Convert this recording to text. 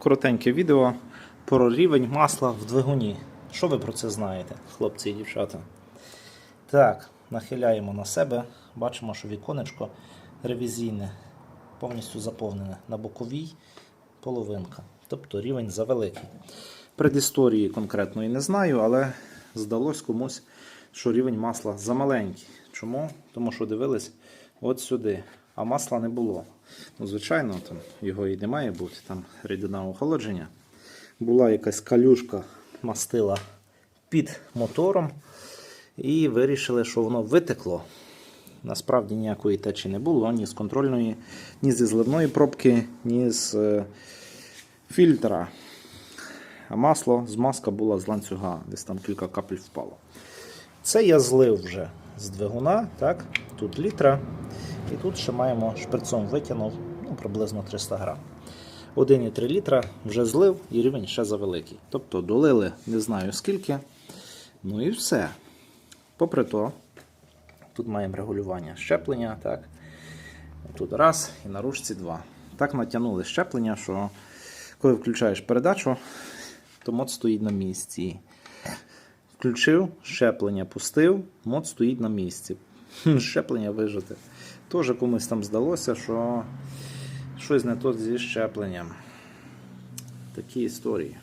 коротеньке відео про рівень масла в двигуні. Що ви про це знаєте, хлопці і дівчата? Так, нахиляємо на себе. Бачимо, що віконечко ревізійне, повністю заповнене на боковій половинка. Тобто рівень завеликий. Предісторії конкретної не знаю, але здалось комусь, що рівень масла замаленький. Чому? Тому що дивились от сюди, а масла не було. Ну, звичайно, там його і не має бути, там рідина охолодження. Була якась калюшка мастила під мотором, і вирішили, що воно витекло. Насправді ніякої течі не було ні з контрольної, ні зі зливної пробки, ні з е, фільтра. А масло, змазка була з ланцюга, десь там кілька капель впало. Це я злив вже з двигуна, так? тут літра. І тут ще маємо шприцом витягнув ну, приблизно 300 грам. 1,3 літра вже злив і рівень ще завеликий. Тобто долили не знаю скільки. Ну і все. Попри то, тут маємо регулювання щеплення. так. Тут раз і на ручці два. Так натягнули щеплення, що коли включаєш передачу, то мод стоїть на місці. Включив, щеплення пустив, мод стоїть на місці. Щеплення вижити. Теж комусь там здалося, що щось не то зі щепленням. Такі історії.